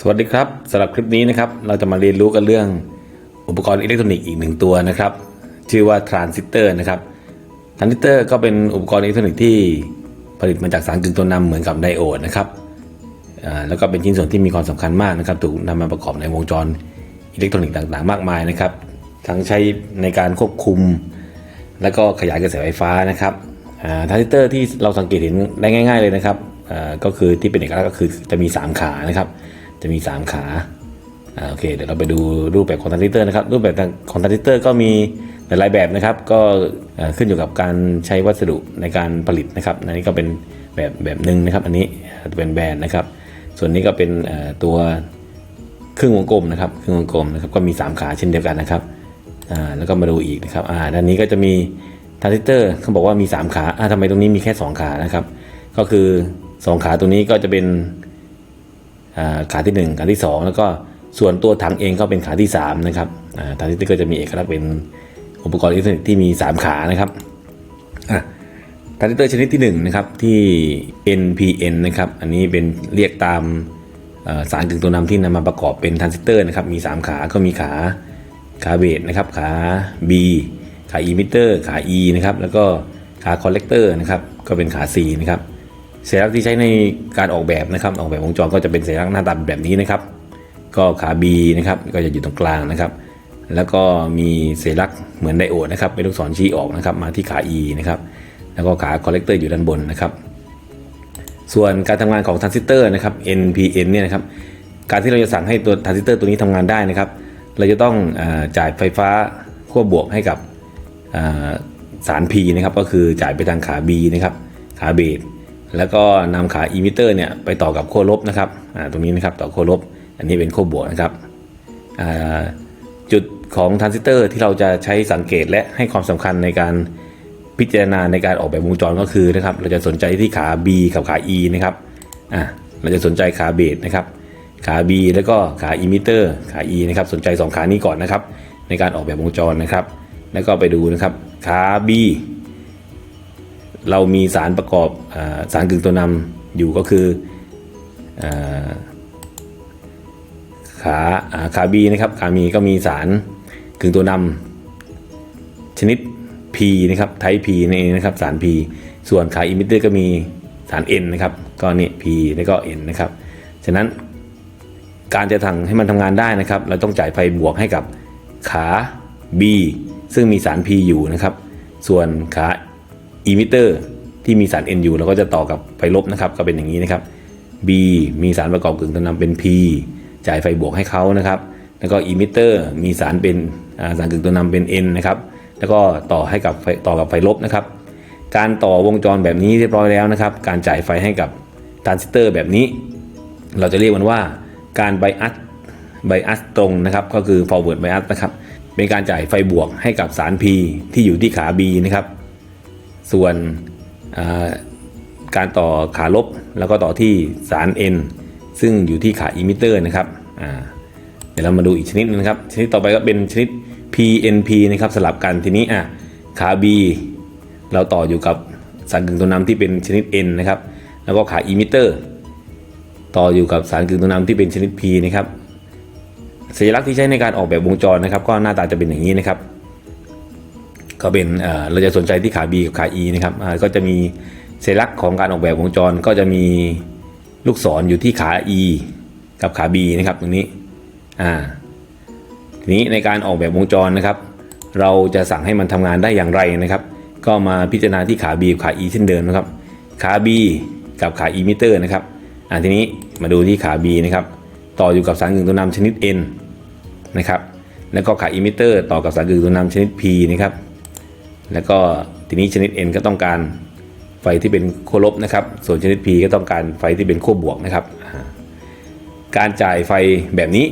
สวัสดีครับสำหรับคลิปนี้นะครับเราจะมาเรียนรู้กันเรื่องอุปกรณ์อิเล็กทรอนิกส์อีกหนึ่งตัวนะครับ ชื่อว่าทรานซิสเตอร์นะครับทรานซิสเตอร์ก็เป็นอุปกรณ์อิเล็กทรอนิกส์ที่ผลิตมาจากสารกึ่งตัวนำเหมือนกับไดโอดนะครับแล้วก็เป็นชิ้นส่วนที่มีความสำคัญมากนะครับ ถูกนำมาประกอบในวงจรอิเล็กทรอนิกส์ต่างๆ มากมายนะครับ ทั้งใช้ในการควบคุม แล้วก็ขยายกระแสไฟฟ้านะครับทรานซิสเตอร์ที่เราสังเกตเห็นได้ง่าย ๆเลยนะครับก็คือที่เป็นเอกลักษณ์ก็คือจะมี 3 ขานะครับ จะมี 3 ขาอ่าโอเคเดี๋ยวเราไปดูรูปแบบของทรานซิเตอร์นะครับรูปแบบของทรานซิเตอร์ก็มีหลายแบบนะครับ ก็ขึ้นอยู่กับการใช้วัสดุในการผลิตนะครับอันนี้ก็เป็นแบบแบบหนึ่งนะครับ อันนี้เป็นแบรนด์นะครับ ส่วนนี้ก็เป็นตัวครึ่งวงกลมนะครับครึ่งวงกลมนะครับก็มี 3 ขาเช่นเดียวกันนะครับอ่าแล้วก็มาดูอีกนะครับอ่าด้านนี้ก็จะมีทรานซิเตอร์เขาบอกว่ามี 3 ขาอ่าทำไมตรงนี้มีแค่ 2 ขานะครับ ก็คือ 2 ขาตรงนี้ก็จะเป็น ขาที่ 1 ขาที่ 2 แล้วก็ส่วนตัวถังเองก็เป็นขาที่3นะครับอ่าทรานซิสเตอร์ก็จะมีเอกลักษณ์เป็นอุปกรณ์อิเล็กทรอนิกส์ที่มี 3 ขานะครับทรานซิสเตอร์ชนิดที่1นะครับที่ NPN นะครับอันนี้เป็นเรียกตามสารกึ่งตัวนำที่นำมาประกอบเป็นทรานซิสเตอร์นะครับมี 3 ขาก็มีขาขาเบสนะครับขา B ขาอิมิเตอร์ขา E นะครับแล้วก็ขาคอลเลกเตอร์นะครับก็เป็นขา C นะครับ สัญลักษณ์ที่ใช้ในการออกแบบนะครับ ออกแบบวงจรก็จะเป็นสัญลักษณ์หน้าตาแบบนี้นะครับ ก็ขา B นะครับก็จะอยู่ตรงกลางนะครับ แล้วก็มีสัญลักษณ์เหมือนไดโอดนะครับเป็นลูกศรชี้ออกนะครับ มาที่ขา E นะครับแล้วก็ขาคอลเลกเตอร์อยู่ด้านบนนะครับ ส่วนการทำงานของทรานซิสเตอร์นะครับ NPN เนี่ยนะครับการที่เราจะสั่งให้ตัวทรานซิสเตอร์ตัวนี้ทำงานได้นะครับ เราจะต้องอจ่ายไฟฟ้าขั้วบวกให้กับสาร P นะครับก็คือจ่ายไปทางขา B นะครับขาเบส แล้วก็นำขาอิมิเตอร์เนี่ยไปต่อกับขั้วลบนะครับตรงนี้นะครับต่อขั้วลบ อันนี้เป็นขั้วบวกนะครับจุดของทรานซิสเตอร์ที่เราจะใช้สังเกตและให้ความสำคัญในการพิจารณาในการออกแบบวงจรก็คือนะครับเราจะสนใจที่ขา B กับขา E นะครับอ่าเราจะสนใจขาเบสนะครับขา B แล้วก็ขาอิมิเตอร์ขา E นะครับสนใจ 2 ขานี้ก่อนนะครับในการออกแบบวงจรนะครับ แล้วก็ไปดูนะครับขา B เรามีสารประกอบอสารกึ่งตัวนำอยู่ก็คืออขาอขาบีนะครับขามีก็มีสารกึ่งตัวนำชนิด P นะครับไทป์ P นั่นเองนะครับสาร P ส่วนขาอิมิเตอร์ก็มีสาร N นะครับก็นี่ P แล้วก็ N นะครับฉะนั้นการจะทำให้มันทำงานได้นะครับ เราต้องจ่ายไฟบวกให้กับขา B ซึ่งมีสาร P อยู่นะครับ ส่วนขา อิมิเตอร์ที่มีสาร N อยู่เราก็จะต่อกับไฟลบนะครับ ก็เป็นอย่างนี้นะครับ B มีสารประกอบกึ่งตัวนำเป็น P จ่ายไฟบวกให้เขานะครับ แล้วก็อิมิเตอร์มีสารเป็นสารกึ่งตัวนำเป็น N นะครับ แล้วก็ต่อให้กับต่อกับไฟลบนะครับ การต่อวงจรแบบนี้เรียบร้อยแล้วนะครับ การจ่ายไฟให้กับทรานซิสเตอร์แบบนี้ เราจะเรียกมันว่าการไบอัสไบอัสตรงนะครับ ก็คือ forward bias นะครับ เป็นการจ่ายไฟบวกให้กับสาร P ที่อยู่ที่ขา B นะครับ ส่วนการต่อขาลบแล้วก็ต่อที่สาร N ซึ่งอยู่ที่ขาอิมิเตอร์นะครับเดี๋ยวเรามาดูอีกชนิดนึงนะครับชนิดต่อไปก็เป็นชนิด PNP นะครับสลับกันทีนี้อะขา B เราต่ออยู่กับสารกึ่งตัวนำที่เป็นชนิด N นะครับแล้วก็ขาอิมิเตอร์ต่ออยู่กับสารกึ่งตัวนำที่เป็นชนิด P นะครับสัญลักษณ์ที่ใช้ในการออกแบบวงจรนะครับ ก็หน้าตาจะเป็นอย่างนี้นะครับ ก็เป็นเราจะสนใจที่ขา B กับขา E นะครับก็จะมีสัญลักษณ์ของการออกแบบวงจรก็จะมีลูกศรอยู่ที่ขา E กับขา B นะครับตรงนี้อ่าทีนี้ในการออกแบบวงจรนะครับ เราจะสั่งให้มันทำงานได้อย่างไรนะครับ ก็มาพิจารณาที่ขา B กับขา E เช่นเดิมนะครับ ขา B กับขา E มิเตอร์นะครับอ่าทีนี้มาดูที่ขา B นะครับ ต่ออยู่กับสารกึ่งตัวนำชนิด N นะครับแล้วก็ขาอิมิเตอร์ต่อกับสารกึ่งตัวนำชนิด P นะครับ แล้วก็ทีนี้ชนิด N ก็ต้องการไฟที่เป็นขั้วลบนะครับ ส่วนชนิด P ก็ต้องการไฟที่เป็นขั้วบวกนะครับ การจ่ายไฟแบบนี้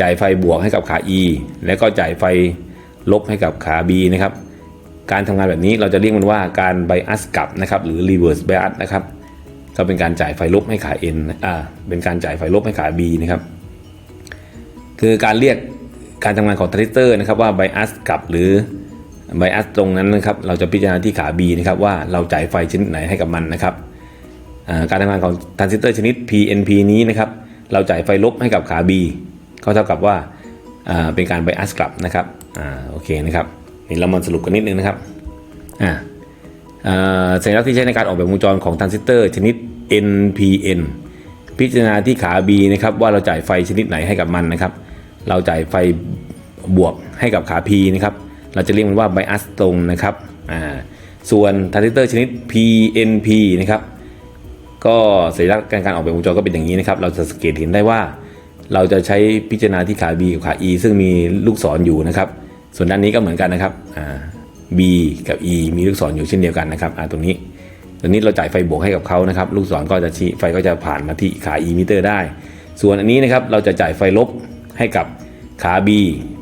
จ่ายไฟบวกให้กับขา E แล้วก็จ่ายไฟลบให้กับขา B นะครับ การทำงานแบบนี้เราจะเรียกมันว่าการไบอัสกลับนะครับ หรือ reverse bias นะครับ ก็เป็นการจ่ายไฟลบให้ขา N อ่า เป็นการจ่ายไฟลบให้ขา B นะครับ คือการเรียกการทำงานของทรานซิสเตอร์นะครับว่าไบอัสกลับหรือ ไบอัสตรงนั้นนะครับเราจะพิจารณาที่ขา B นะครับว่าเราจ่ายไฟชนิดไหนให้กับมันนะครับการทำงานของทรานซิสเตอร์ชนิด PNP นี้นะครับเราจ่ายไฟลบให้กับขา B ก็เท่ากับว่าเป็นการไบอัสกลับนะครับอโอเคนะครับนี่เรามาสรุปกันนิดนึงนะครับสัญลักษณ์ที่ใช้ในการออกแบบวงจรของทรานซิสเตอร์ชนิด NPN พิจารณาที่ขา B นะครับว่าเราจ่ายไฟชนิดไหนให้กับมันนะครับ เราจ่ายไฟบวกให้กับขา P นะครับ เราจะเรียกมันว่าไบอัสตรงนะครับอ่าส่วนทรานซิสเตอร์ชนิด PNP นะครับก็สัญลักษณ์การการออกแบบวงจรก็เป็นอย่างนี้นะครับ เราจะสังเกตเห็นได้ว่า เราจะใช้พิจารณาที่ขา B กับขา E ซึ่งมีลูกศรอยู่นะครับ ส่วนด้านนี้ก็เหมือนกันนะครับอ่า B กับ E มีลูกศรอยู่เช่นเดียวกันนะครับอ่าตรงนี้ตรงนี้เราจ่ายไฟบวกให้กับเขานะครับ ลูกศรก็จะชี้ไฟก็จะผ่านมาที่ขา E มิเตอร์ได้ ส่วนอันนี้นะครับเราจะจ่ายไฟลบให้กับขา B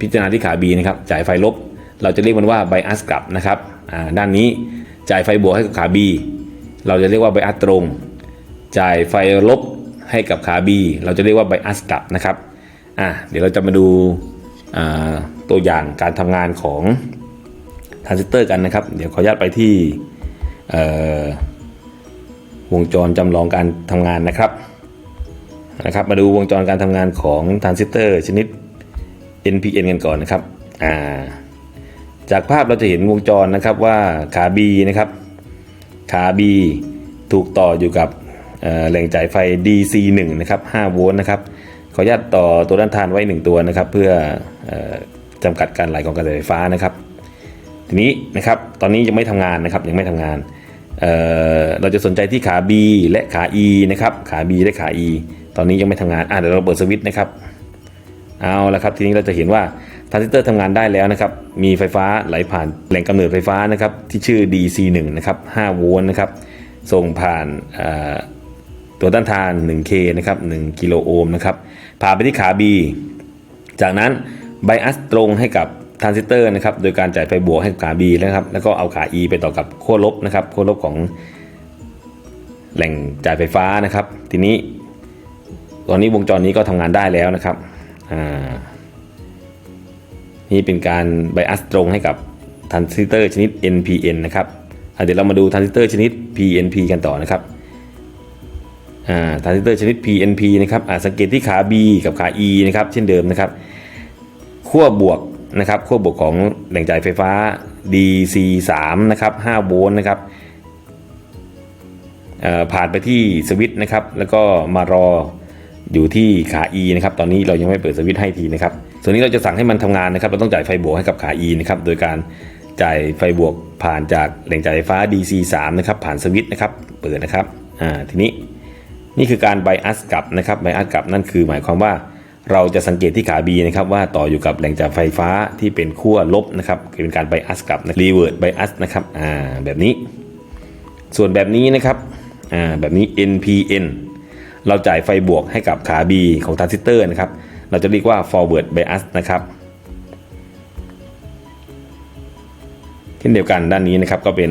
พิจารณาที่ขา B นะครับจ่ายไฟลบ เราจะเรียกมันว่าไบอัสกลับนะครับด้านนี้จ่ายไฟบวกให้กับขา B เราจะเรียกว่าไบอัสตรง จ่ายไฟลบให้กับขา B เราจะเรียกว่าไบอัสกลับนะครับอะเดี๋ยวเราจะมาดูตัวอย่างการทำงานของทรานซิสเตอร์กันนะครับ เดี๋ยวขออนุญาตไปที่วงจรจำลองการทำงานนะครับนะครับ มาดูวงจรการทำงานของทรานซิสเตอร์ชนิด NPN กันก่อนนะครับอ่า จากภาพเราจะเห็นวงจรนะครับว่าขา B นะครับขา B ถูกต่ออยู่กับแหล่งจ่ายไฟ DC1 นะครับ5โวลต์นะครับขออนุญาตต่อตัวด้านทานไว้ 1 ตัวนะครับ เพื่ออจำกัดการไหลของกระแสไฟฟ้านะครับ ทีนี้นะครับตอนนี้ยังไม่ทำงานนะครับยังไม่ทำงานเเราจะสนใจที่ขา B และขา E นะครับขา B และขา E ตอนนี้ยังไม่ทำงานอะเดี๋ยวเราเปิดสวิตช์นะครับ เอาละครับทีนี้เราจะเห็นว่า ทรานซิสเตอร์ทำงานได้แล้วนะครับ มีไฟฟ้าไหลผ่านแหล่งกำเนิดไฟฟ้านะครับที่ชื่อ DC1 นะครับ 5 โวลต์นะครับ ส่งผ่านตัวต้านทาน 1K นะครับ 1 กิโลโอห์มนะครับ ผ่านไปที่ขา B จากนั้นไบอัสตรงให้กับทรานซิสเตอร์นะครับ โดยการจ่ายไฟบวกให้กับขา B นะครับ แล้วก็เอาขา E ไปต่อกับขั้วลบนะครับ ขั้วลบของแหล่งจ่ายไฟฟ้านะครับ ทีนี้ ตอนนี้วงจรนี้ก็ทำงานได้แล้วนะครับ อ่า นี่เป็นการไบอัสตรงให้กับทรานซิสเตอร์ชนิด NPN นะครับเดี๋ยวเรามาดูทรานซิสเตอร์ชนิด PNP กันต่อนะครับทรานซิสเตอร์ชนิด PNP นะครับสังเกตที่ขา B กับขา E นะครับเช่นเดิมนะครับขั้วบวกนะครับขั้วบวกของแหล่งจ่ายไฟฟ้า DC3 นะครับ5โวลต์นะครับผ่านไปที่สวิตช์นะครับ แล้วก็มารออยู่ที่ขา E นะครับ ตอนนี้เรายังไม่เปิดสวิตช์ให้ทีนะครับ ส่วนนี้เราจะสั่งให้มันทำงานนะครับ เราต้องจ่ายไฟบวกให้กับขา E นะครับ โดยการจ่ายไฟบวกผ่านจากแหล่งจ่ายไฟฟ้า DC3 นะครับ ผ่านสวิตช์นะครับ เปิดนะครับ อ่า ทีนี้นี่คือการไบอัสกลับนะครับ ไบอัสกลับนั่นคือหมายความว่าเราจะสังเกตที่ขา B นะครับว่าต่ออยู่กับแหล่งจ่ายไฟฟ้าที่เป็นขั้วลบนะครับเป็นการไบอัสกลับรีเวิร์ดไบอัสนะครับอ่าแบบนี้ ส่วนแบบนี้นะครับอ่าแบบนี้ NPN เราจ่ายไฟบวกให้กับขา B ของทรานซิสเตอร์นะครับ เราจะเรียกว่า forward bias นะครับเช่นเดียวกันด้านนี้นะครับก็เป็น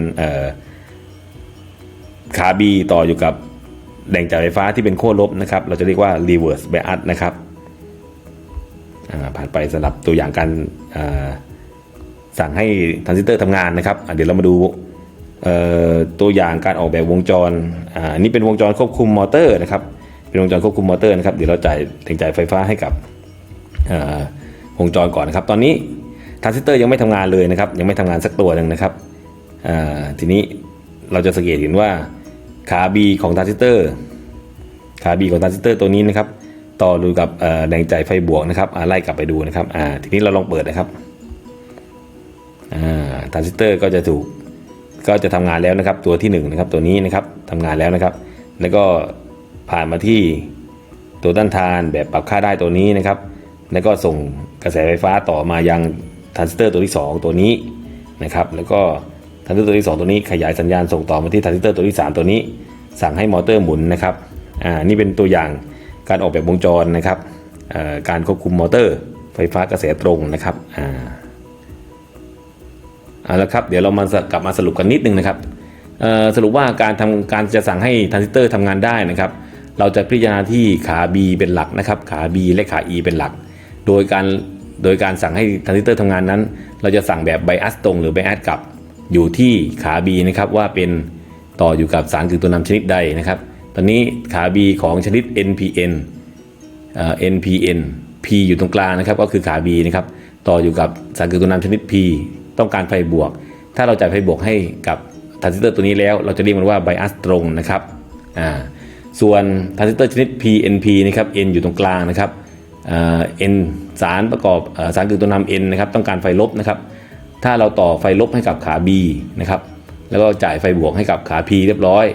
ขา B ต่ออยู่กับแหล่งจ่ายไฟฟ้าที่เป็นขั้วลบนะครับ เราจะเรียกว่า reverse bias นะครับผ่านไปสำหรับตัวอย่างการสั่งให้ทรานซิสเตอร์ทำงานนะครับเดี๋ยวเรามาดูตัวอย่างการออกแบบวงจรอ,อันนี้เป็นวงจรควบคุมมอเตอร์นะครับ เป็นวงจรควบคุมมอเตอร์นะครับ เดี๋ยวเราจ่ายแรงจ่ายไฟฟ้าให้กับ วงจรก่อนนะครับ ตอนนี้ทรานซิสเตอร์ยังไม่ทำงานเลยนะครับ ยังไม่ทำงานสักตัวหนึ่งนะครับทีนี้เราจะสังเกตเห็นว่าขา B ของทรานซิสเตอร์ขา B ของทรานซิสเตอร์ตัวนี้นะครับ ต่อดูกับเอ่อแรงจ่ายไฟบวกนะครับไล่กลับไปดูนะครับทีนี้เราลองเปิดนะครับทรานซิสเตอร์ก็จะถูกก็จะทำงานแล้วนะครับ ตัวที่1นงนะครับตัวนี้นะครับทำงานแล้วนะครับ แล้วก็ผ่านมาที่ตัวต้านทานแบบปรับค่าได้ตัวนี้นะครับ แล้วก็ส่งกระแสไฟฟ้าต่อมายังทรานซิสเตอร์ตัวที่ 2 ตัวนี้นะครับแล้วก็ทรานซิสเตอร์ตัวที่ 2 ตัวนี้ขยายสัญญาณส่งต่อมาที่ทรานซิสเตอร์ตัวที่ 3 ตัวนี้ สั่งให้มอเตอร์หมุนนะครับอ่านี่เป็นตัวอย่างการออกแบบวงจรนะครับอ่อการควบคุมมอเตอร์ ไฟฟ้ากระแสตรงนะครับอ่าเอาละครับเดี๋ยวเรามากลับมาสรุปกันนิดนึงนะครับเอ่อสรุปว่าการทำการจะสั่งให้ทรานซิสเตอร์ทำงานได้นะครับ เราจะพิจารณาที่ขา B เป็นหลักนะครับ ขา B และขา E เป็นหลัก โดยการโดยการสั่งให้ทรานซิสเตอร์ทำงานนั้น เราจะสั่งแบบไบอัสตรงหรือไบอัสกลับ อยู่ที่ขา B นะครับว่าเป็นต่ออยู่กับสารกึ่งตัวนำชนิดใดนะครับ ตอนนี้ขา B ของชนิด NPN เอ่อ NPN P อยู่ตรงกลางนะครับก็คือขา B นะครับต่ออยู่กับสารกึ่งตัวนำชนิด P ต้องการไฟบวก ถ้าเราจ่ายไฟบวกให้กับทรานซิสเตอร์ตัวนี้แล้ว เราจะเรียกมันว่าไบอัสตรงนะครับอ่าส่วนทรานซิสเตอร์ชนิด PNP นะครับ N อยู่ตรงกลางนะครับ เอ่า N สารประกอบสารกึ่งตัวนำ N นนะครับต้องการไฟลบนะครับ ถ้าเราต่อไฟลบให้กับขา B นะครับแล้วก็จ่ายไฟบวกให้กับขา P เรียบร้อย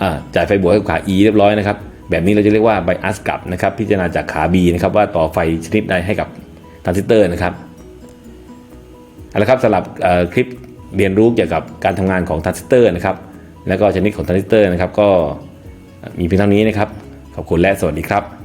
อจ่ายไฟบวกให้กับขา E เรียบร้อยนะครับแบบนี้เราจะเรียกว่าไบอัสกลับนะครับพิจารณาจากขา B นะครับว่าต่อไฟชนิดใดให้กับทรานซิสเตอร์นะครับเอาละครับสำหรับคลิปเรียนรู้เกี่ยวกับการทำงานของทรานซิสเตอร์นะครับแล้วก็ชนิดของทรานซิสเตอร์นะครับก็มีเพียงเท่านี้นะครับขอบคุณและสวัสดีครับ